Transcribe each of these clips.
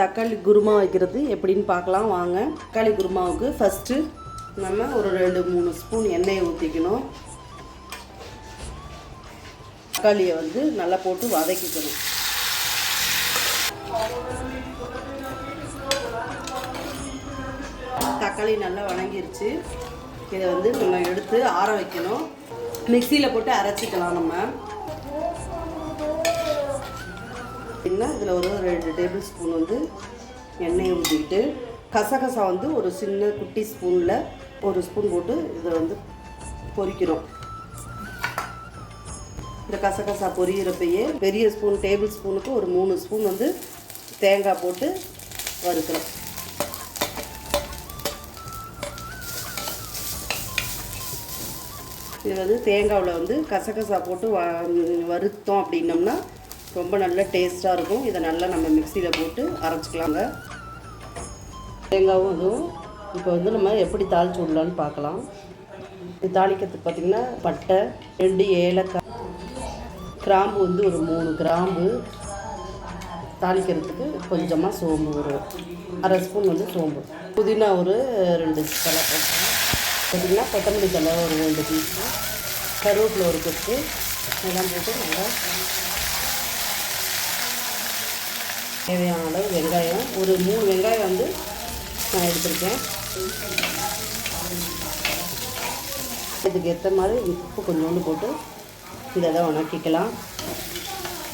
தக்காளி குருமா வைக்கிறது எப்படின்னு பார்க்கலாம். வாங்க தக்காளி குருமாவுக்கு ஃபஸ்ட்டு நம்ம ஒரு ரெண்டு மூணு ஸ்பூன் எண்ணெயை ஊற்றிக்கணும் தக்காளியை வந்து நல்லா போட்டு வதக்கிக்கணும். தக்காளி நல்லா வணங்கிருச்சு. இதை வந்து நம்ம எடுத்து ஆற வைக்கணும். மிக்சியில் போட்டு அரைச்சிக்கலாம் நம்ம. அப்படின்னா இதில் ஒரு ரெண்டு டேபிள் ஸ்பூன் வந்து எண்ணெயை ஊற்றிக்கிட்டு கசகசா வந்து ஒரு சின்ன குட்டி ஸ்பூனில் ஒரு ஸ்பூன் போட்டு இதை வந்து பொரிக்கிறோம். இந்த கசகசா பொரியிறப்பையே பெரிய ஸ்பூன் டேபிள் ஸ்பூனுக்கு ஒரு மூணு ஸ்பூன் வந்து தேங்காய் போட்டு வறுக்கிறோம். இது வந்து தேங்காவில் வந்து கசகசா போட்டு வ வறுத்தோம் அப்படின்னம்னா ரொம்ப நல்ல டேஸ்ட்டாக இருக்கும். இதை நல்லா நம்ம மிக்சியில் போட்டு அரைச்சிக்கலாங்க. தேங்காவும் இதுவும் இப்போ வந்து நம்ம எப்படி தாளிச்சு விடலான்னு பார்க்கலாம். இது தாளிக்கிறதுக்கு பார்த்திங்கன்னா பட்டை ரெண்டு ஏலக்காய் கிராம்பு வந்து ஒரு மூணு கிராம்பு. தாளிக்கிறதுக்கு கொஞ்சமாக சோம்பு ஒரு அரை ஸ்பூன் வந்து சோம்பு. புதினா ஒரு ரெண்டு தலை பார்த்திங்கன்னா கொத்தமல்லி தலை ஒரு ரெண்டு பீஸு கருவேப்பில் ஒரு கொத்து. இதெல்லாம் போட்டு நல்லா தேவையான அளவு வெங்காயம். ஒரு மூணு வெங்காயம் வந்து நான் எடுத்திருக்கேன். இதுக்கு ஏற்ற மாதிரி உப்பு கொஞ்சோண்டு போட்டு இதை தான் வணக்கிக்கலாம்.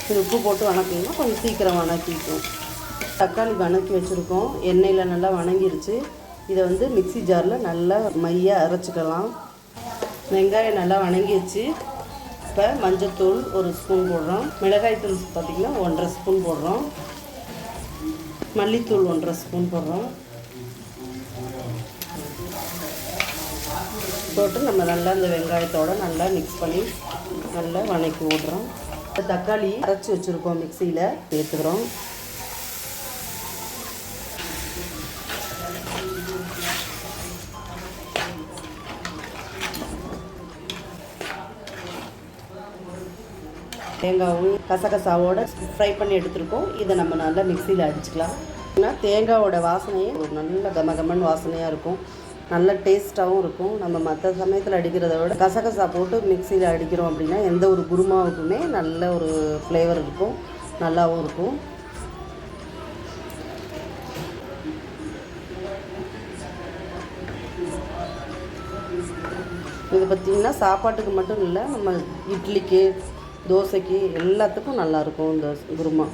இது உப்பு போட்டு வணக்கிங்கன்னா கொஞ்சம் சீக்கிரம் வணக்கிக்கும் தக்காளி வணக்கி வச்சுருக்கோம். எண்ணெயில் நல்லா வணங்கிருச்சு. இதை வந்து மிக்ஸி ஜாரில் நல்லா மையாக அரைச்சிக்கலாம். வெங்காயம் நல்லா வணங்கிடுச்சு இப்போ மஞ்சத்தூள் ஒரு ஸ்பூன் போடுறோம். மிளகாய் தூள் பார்த்திங்கன்னா ஒன்றரை ஸ்பூன் போடுறோம். மல்லித்தூள் ஒன்றரை ஸ்பூன் போடுறோம். போட்டு நம்ம நல்லா இந்த வெங்காயத்தோட நல்லா மிக்ஸ் பண்ணி நல்லா வணக்கி விடுறோம். தக்காளி அரைச்சி வச்சுருக்கோம் மிக்சியில் சேர்த்துக்கிறோம். தேங்காவும் கசகசாவோட ஃப்ரை பண்ணி எடுத்துருக்கோம். இதை நம்ம நல்லா மிக்சியில் அடிச்சுக்கலாம். ஏன்னா தேங்காவோட வாசனையே ஒரு நல்ல கமகமன் வாசனையாக இருக்கும். நல்ல டேஸ்ட்டாகவும் இருக்கும். நம்ம மற்ற சமயத்தில் அடிக்கிறத விட கசகசா போட்டு மிக்சியில் அடிக்கிறோம் அப்படின்னா எந்த ஒரு குருமாவுக்குமே நல்ல ஒரு ஃப்ளேவர் இருக்கும். நல்லாவும் இருக்கும். இது பார்த்திங்கன்னா சாப்பாட்டுக்கு மட்டும் இல்லை நம்ம இட்லிக்கு தோசைக்கு எல்லாத்துக்கும் நல்லாயிருக்கும் இந்த குருமா.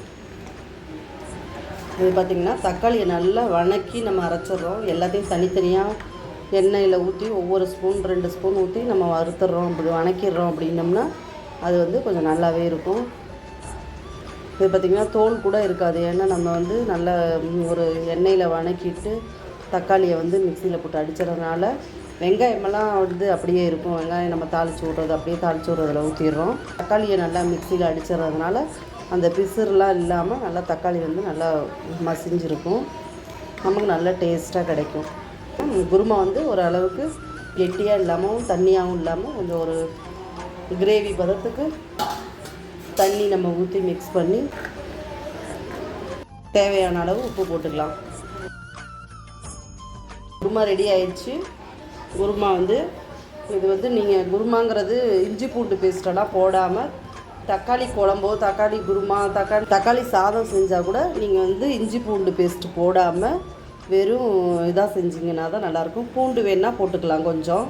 இது பார்த்திங்கன்னா தக்காளியை நல்லா வணக்கி நம்ம அரைச்சிட்றோம். எல்லாத்தையும் தனித்தனியாக எண்ணெயில் ஊற்றி ஒவ்வொரு ஸ்பூன் ரெண்டு ஸ்பூன் ஊற்றி நம்ம வறுத்துடுறோம். அப்படி வணக்கிடுறோம் அப்படின்னம்னா அது வந்து கொஞ்சம் நல்லாவே இருக்கும். இது பார்த்திங்கன்னா தோல் கூட இருக்காது. ஏன்னா நம்ம வந்து நல்ல ஒரு எண்ணெயில் வணக்கிட்டு தக்காளியை வந்து மிக்சியில் போட்டு அடிச்சிடறதுனால வெங்காயமெல்லாம் வந்து அப்படியே இருக்கும். வெங்காயம் நம்ம தாளித்து விட்றது அப்படியே தாளித்து விட்றதில் ஊற்றிடுறோம் தக்காளியை நல்லா மிக்சியில் அடிச்சிடறதுனால அந்த பிசுறுலாம் இல்லாமல் நல்லா தக்காளி வந்து நல்லா மசிஞ்சிருக்கும். நமக்கு நல்லா டேஸ்ட்டாக கிடைக்கும். குருமா வந்து ஓரளவுக்கு கெட்டியாக இல்லாமல் தண்ணியாகவும் இல்லாமல் கொஞ்சம் ஒரு கிரேவி பதத்துக்கு தண்ணி நம்ம ஊற்றி மிக்ஸ் பண்ணி தேவையான அளவு உப்பு போட்டுக்கலாம். குருமா ரெடி ஆயிடுச்சு. குருமா வந்து இது வந்து நீங்கள் குருமாங்கிறது இஞ்சி பூண்டு பேஸ்டெல்லாம் போடாமல் தக்காளி குழம்போ தக்காளி குருமா தக்காளி தக்காளி சாதம் செஞ்சால் கூட நீங்கள் வந்து இஞ்சி பூண்டு பேஸ்ட்டு போடாமல் வெறும் இதாக செஞ்சிங்கன்னா தான் நல்லாயிருக்கும். பூண்டு வேணால் போட்டுக்கலாம் கொஞ்சம்.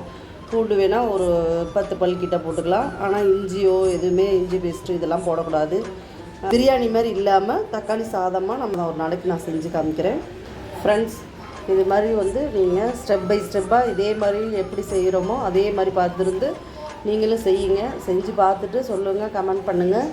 பூண்டு வேணால் ஒரு பத்து பல் கிட்ட போட்டுக்கலாம். ஆனால் இஞ்சியோ எதுவுமே இஞ்சி பேஸ்ட்டு இதெல்லாம் போடக்கூடாது. பிரியாணி மாதிரி இல்லாமல் தக்காளி சாதமாக நம்ம ஒரு நாளைக்கு நான் செஞ்சு காமிக்கிறேன். ஃப்ரெண்ட்ஸ் இது மாதிரி வந்து நீங்கள் ஸ்டெப் பை ஸ்டெப்பாக இதே மாதிரி எப்படி செய்கிறோமோ அதே மாதிரி பார்த்துருந்து நீங்களும் செய்யுங்க. செஞ்சு பார்த்துட்டு சொல்லுங்கள் கமெண்ட் பண்ணுங்கள்